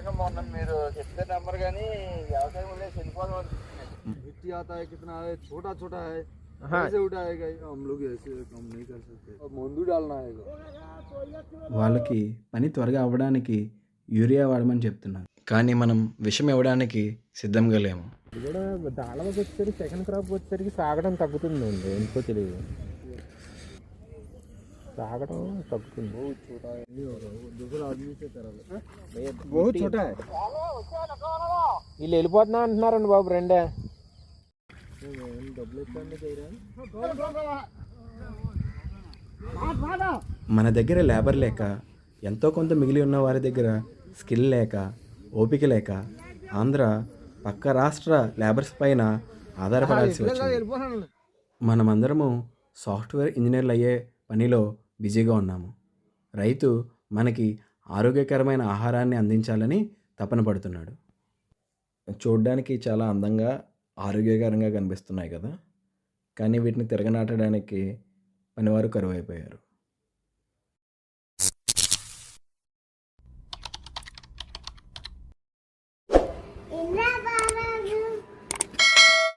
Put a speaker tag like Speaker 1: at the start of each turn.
Speaker 1: నిజంగా మొన్న మీరు చెప్తే నెంబర్ కానీ వ్యవసాయం లేదు చనిపోదాం
Speaker 2: मिट्टी आता है कितना है छोटा छोटा है
Speaker 3: हाँ।
Speaker 2: कैसे उठाएगा ये? हम लोग ऐसे काम नहीं कर सकते और मंदू डालना है
Speaker 4: వాళ్ళకి పని త్వరగా అవ్వడానికి యూరియా వాడమని చెప్తున్నారు కానీ మనం విషం ఇవ్వడానికి సిద్ధంగా లేము
Speaker 3: ఇది కూడా దాళవకి వచ్చేసరికి సెకండ్ క్రాప్ వచ్చేసరికి సాగడం తగ్గుతుంది అండి ఎందుకో తెలియదు సాగడం తగ్గుతుంది
Speaker 2: दूसरा आदमी से करा लो
Speaker 3: बहुत छोटा है వీళ్ళు వెళ్ళిపోతున్నా అంటున్నారండి బాబు రెండే
Speaker 2: डबल करने दे रहे
Speaker 4: మన దగ్గర లేబర్ లేక ఎంతో కొంత మిగిలి ఉన్న వారి దగ్గర స్కిల్ లేక ఓపిక లేక ఆంధ్ర పక్క రాష్ట్ర లేబర్స్ పైన ఆధారపడాల్సి వచ్చింది మనమందరము సాఫ్ట్వేర్ ఇంజనీర్లు అయ్యే పనిలో బిజీగా ఉన్నాము రైతు మనకి ఆరోగ్యకరమైన ఆహారాన్ని అందించాలని తపన పడుతున్నాడు. చూడ్డానికి చాలా అందంగా ఆరోగ్యకరంగా కనిపిస్తున్నాయి కదా. కానీ వీటిని తిరగనాటడానికి పనివారు కరువైపోయారు.